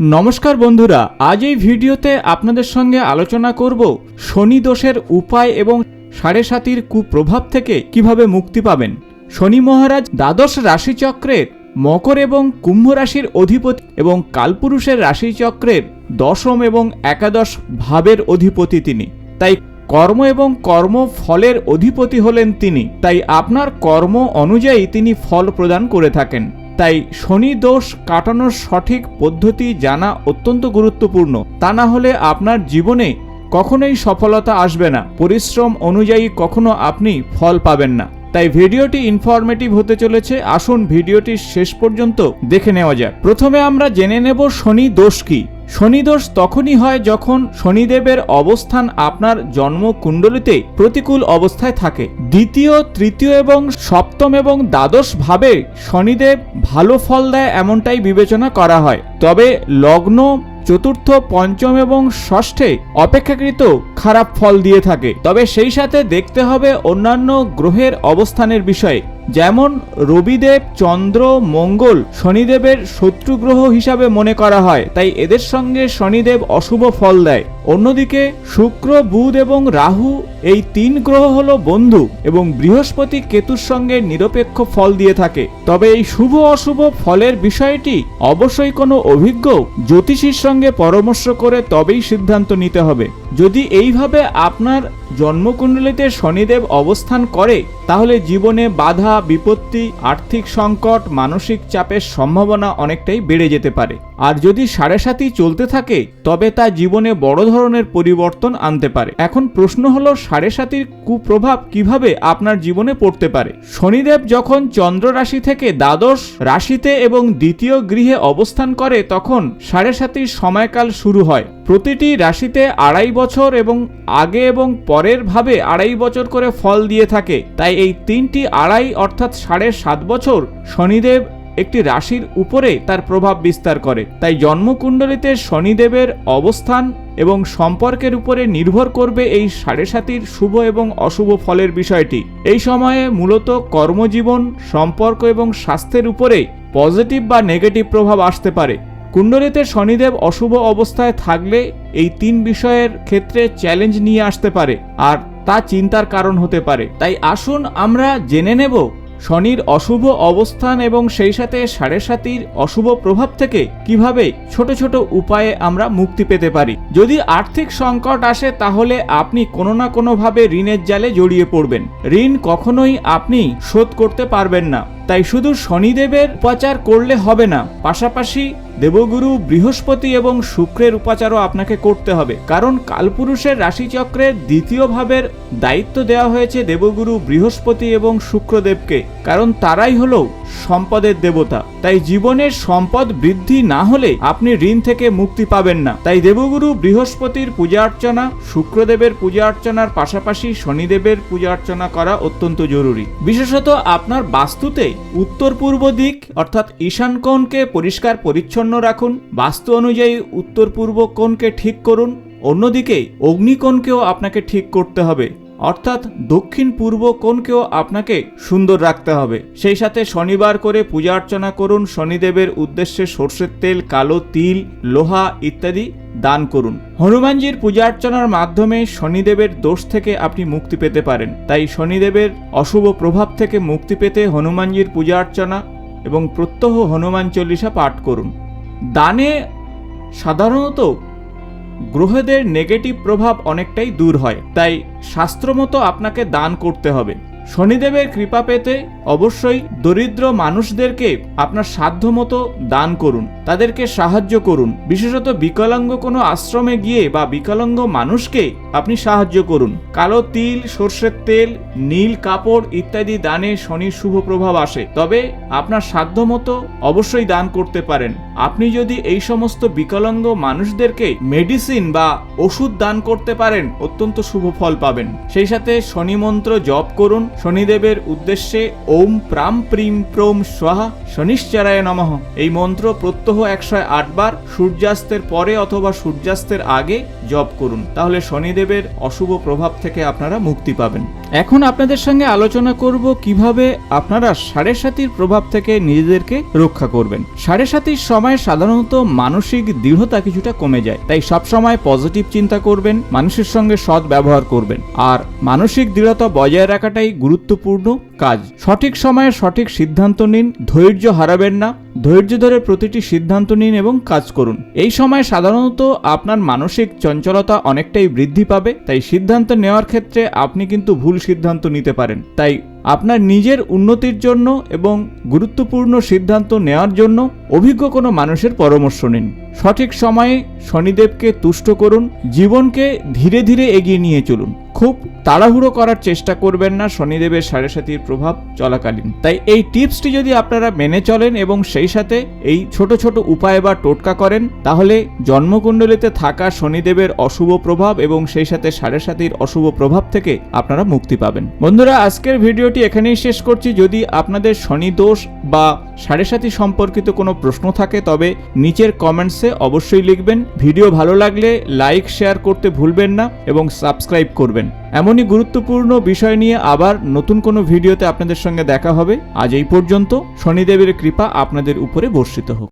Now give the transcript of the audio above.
নমস্কার বন্ধুরা, আজ এই ভিডিওতে আপনাদের সঙ্গে আলোচনা করব শনি দোষের উপায় এবং সাড়ে সাতির কুপ্রভাব থেকে কীভাবে মুক্তি পাবেন। শনি মহারাজ দ্বাদশ রাশিচক্রের মকর এবং কুম্ভ রাশির অধিপতি এবং কালপুরুষের রাশিচক্রের দশম এবং একাদশ ভাবের অধিপতি তিনি। তাই কর্ম এবং কর্ম ফলের অধিপতি হলেন তিনি। তাই আপনার কর্ম অনুযায়ী তিনি ফল প্রদান করে থাকেন। তাই শনি দোষ কাটানোর সঠিক পদ্ধতি জানা অত্যন্ত গুরুত্বপূর্ণ। তা না হলে আপনার জীবনে কখনোই সফলতা আসবে না। পরিশ্রম অনুযায়ী কখনো আপনি ফল পাবেন না। তাই ভিডিওটি ইনফরমেটিভ হতে চলেছে। আসুন ভিডিওটি শেষ পর্যন্ত দেখে নেওয়া যাক। প্রথমে আমরা জেনে নেব শনি দোষ কি। শনিদোষ তখনই হয় যখন শনিদেবের অবস্থান আপনার জন্মকুণ্ডলিতে প্রতিকূল অবস্থায় থাকে। দ্বিতীয়, তৃতীয় এবং সপ্তম এবং দ্বাদশ ভাবে শনিদেব ভালো ফল দেয় এমনটাই বিবেচনা করা হয়। তবে লগ্ন, চতুর্থ, পঞ্চম এবং ষষ্ঠে অপেক্ষাকৃত খারাপ ফল দিয়ে থাকে। তবে সেই সাথে দেখতে হবে অন্যান্য গ্রহের অবস্থানের বিষয়ে। যেমন রবিদেব, চন্দ্র, মঙ্গল শনিদেবের শত্রুগ্রহ হিসাবে মনে করা হয়, তাই এদের সঙ্গে শনিদেব অশুভ ফল দেয়। অন্যদিকে শুক্র, বুধ এবং রাহু এই তিন গ্রহ হল বন্ধু এবং বৃহস্পতি কেতুর সঙ্গে নিরপেক্ষ ফল দিয়ে থাকে। তবে এই শুভ অশুভ ফলের বিষয়টি অবশ্যই কোনো অভিজ্ঞ জ্যোতিষীর সঙ্গে পরামর্শ করে তবেই সিদ্ধান্ত নিতে হবে। যদি এইভাবে আপনার জন্মকুণ্ডলিতে শনিদেব অবস্থান করে, তাহলে জীবনে বাধা, বিপত্তি, আর্থিক সংকট, মানসিক চাপের সম্ভাবনা অনেকটাই বেড়ে যেতে পারে। আর যদি সাড়ে সাতই চলতে থাকে, তবে তা জীবনে বড় ধরনের পরিবর্তন আনতে পারে। এখন প্রশ্ন হলো, সাড়ে সাতির কুপ্রভাব কীভাবে আপনার জীবনে পড়তে পারে? শনিদেব যখন চন্দ্র রাশি থেকে দ্বাদশ রাশিতে এবং দ্বিতীয় গৃহে অবস্থান করে, তখন সাড়ে সাতির সময়কাল শুরু হয়। প্রতিটি রাশিতে আড়াই বছর এবং আগে এবং পরের ভাবে আড়াই বছর করে ফল দিয়ে থাকে। তাই এই তিনটি আড়াই অর্থাৎ সাড়ে সাত বছর শনিদেব একটি রাশির উপরে তার প্রভাব বিস্তার করে। তাই জন্মকুণ্ডলিতে শনিদেবের অবস্থান এবং সম্পর্কের উপরে নির্ভর করবে এই সাড়ে সাতির শুভ এবং অশুভ ফলের বিষয়টি। এই সময়ে মূলত কর্মজীবন, সম্পর্ক এবং স্বাস্থ্যের উপরে পজিটিভ বা নেগেটিভ প্রভাব আসতে পারে। কুণ্ডলিতে শনিদেব অশুভ অবস্থায় থাকলে এই তিন বিষয়ের ক্ষেত্রে চ্যালেঞ্জ নিয়ে আসতে পারে, আর তা চিন্তার কারণ হতে পারে। তাই আসুন আমরা জেনে নেব শনির অশুভ অবস্থান এবং সেই সাথে সাড়ে সাতির অশুভ প্রভাব থেকে কীভাবে ছোট ছোট উপায়ে আমরা মুক্তি পেতে পারি? যদি আর্থিক সংকট আসে, তাহলে আপনি কোনো না কোনোভাবে ঋণের জালে জড়িয়ে পড়বেন। ঋণ কখনোই আপনি শোধ করতে পারবেন না। তাই শুধু শনিদেবের উপাচার করলে হবে না। পাশাপাশি দেবগুরু বৃহস্পতি এবং শুক্রের উপাচারও আপনাকে করতে হবে। কারণ কালপুরুষের রাশিচক্রের দ্বিতীয় ভাবের দায়িত্ব দেওয়া হয়েছে দেবগুরু বৃহস্পতি এবং শুক্রদেবকে। কারণ তারাই হলো সম্পদের দেবতা। তাই জীবনের সম্পদ বৃদ্ধি না হলে আপনি ঋণ থেকে মুক্তি পাবেন না। তাই দেবগুরু বৃহস্পতির পূজা অর্চনা, শুক্রদেবের পূজা অর্চনার পাশাপাশি শনিদেবের পূজা অর্চনা করা অত্যন্ত জরুরি। বিশেষত আপনার বাস্তুতে উত্তর পূর্ব দিক অর্থাৎ ঈশান কোণকে পরিষ্কার পরিচ্ছন্ন রাখুন। বাস্তু অনুযায়ী উত্তর পূর্ব কোণকে ঠিক করুন। অন্যদিকে অগ্নিকোণকেও আপনাকে ঠিক করতে হবে। অর্থাৎ দক্ষিণ পূর্ব কোণকেও আপনাকে সুন্দর রাখতে হবে। সেই সাথে শনিবার করে পূজা অর্চনা করুন, শনিদেবের উদ্দেশ্যে সর্ষের তেল, কালো তিল, লোহা ইত্যাদি দান করুন। হনুমানজির পূজা অর্চনার মাধ্যমে শনিদেবের দোষ থেকে আপনি মুক্তি পেতে পারেন। তাই শনিদেবের অশুভ প্রভাব থেকে মুক্তি পেতে হনুমানজির পূজা অর্চনা এবং প্রত্যহ হনুমান চল্লিশা পাঠ করুন। দানে সাধারণত গ্রহদের নেগেটিভ প্রভাব অনেকটাই দূর হয় তাই শাস্ত্রমতো আপনাকে দান করতে হবে। শনিদেবের কৃপা পেতে অবশ্যই দরিদ্র মানুষদেরকে আপনার সাধ্যমতো দান করুন। তাদেরকে সাহায্য করুন। বিশেষত বিকলাঙ্গ কোনো আশ্রমে গিয়ে বা বিকলাঙ্গ মানুষকে আপনি সাহায্য করুন। কালো তিল, সর্ষের তেল, নীল কাপড় ইত্যাদি দানে শনির শুভ প্রভাব আসে। তবে আপনার সাধ্যমতো অবশ্যই দান করতে পারেন। আপনি যদি এই সমস্ত বিকলাঙ্গ মানুষদেরকে মেডিসিন বা ওষুধ দান করতে পারেন, অত্যন্ত শুভ ফল পাবেন। সেই সাথে শনি মন্ত্র জপ করুন। শনিদেবের উদ্দেশ্যে ওম প্রাম প্রিম প্রোম স্বাহা শনিশ্চরায় নমঃ। এই মন্ত্র প্রত্যহ একশো আটবার সূর্যাস্তের পরে অথবা সূর্যাস্তের আগে জপ করুন। তাহলে শনিদেবের অশুভ প্রভাব থেকে আপনারা মুক্তি পাবেন। এখন আপনাদের সঙ্গে আলোচনা করব কীভাবে আপনারা সাড়ে সাতির প্রভাব থেকে নিজেদেরকে রক্ষা করবেন। সাড়ে সাতির সময় সাধারণত মানসিক দৃঢ়তা কিছুটা কমে যায়। তাই সবসময় পজিটিভ চিন্তা করবেন, মানুষের সঙ্গে সৎ ব্যবহার করবেন। আর মানসিক দৃঢ়তা বজায় রাখাটাই গুরুত্বপূর্ণ কাজ। সঠিক সময়ে সঠিক সিদ্ধান্ত নিন, ধৈর্য হারাবেন না, ধৈর্য ধরে প্রতিটি সিদ্ধান্ত নিন এবং কাজ করুন। এই সময় সাধারণত আপনার মানসিক চঞ্চলতা অনেকটাই বৃদ্ধি পাবে, তাই সিদ্ধান্ত নেওয়ার ক্ষেত্রে আপনি কিন্তু ভুল সিদ্ধান্ত নিতে পারেন। তাই আপনার নিজের উন্নতির জন্য এবং গুরুত্বপূর্ণ সিদ্ধান্ত নেওয়ার জন্য অভিজ্ঞ কোনো মানুষের পরামর্শ নিন। সঠিক সময়ে শনিদেবকে তুষ্ট করুন, জীবনকে ধীরে ধীরে এগিয়ে নিয়ে চলুন। খুব তাড়াহুড়ো করার চেষ্টা করবেন না শনিদেবের সাড়ে সাতির প্রভাব চলাকালীন। তাই এই টিপসটি যদি আপনারা মেনে চলেন এবং সেই সাথে এই ছোট ছোট উপায় বা টোটকা করেন, তাহলে জন্মকুণ্ডলিতে থাকা শনিদেবের অশুভ প্রভাব এবং সেই সাথে সাড়ে সাতির অশুভ প্রভাব থেকে আপনারা মুক্তি পাবেন। বন্ধুরা, আজকের ভিডিওটি এখানেই শেষ করছি। যদি আপনাদের শনি দোষ বা সাড়ে সাতি সম্পর্কিত কোনো প্রশ্ন থাকে, তবে নিচের কমেন্টসে অবশ্যই লিখবেন। ভিডিও ভালো লাগলে লাইক, শেয়ার করতে ভুলবেন না এবং সাবস্ক্রাইব করবেন। এমনই গুরুত্বপূর্ণ বিষয় নিয়ে আবার নতুন কোনো ভিডিওতে আপনাদের সঙ্গে দেখা হবে। আজ এই পর্যন্ত শনিদেবের কৃপা আপনাদের উপরে বর্ষিত হোক।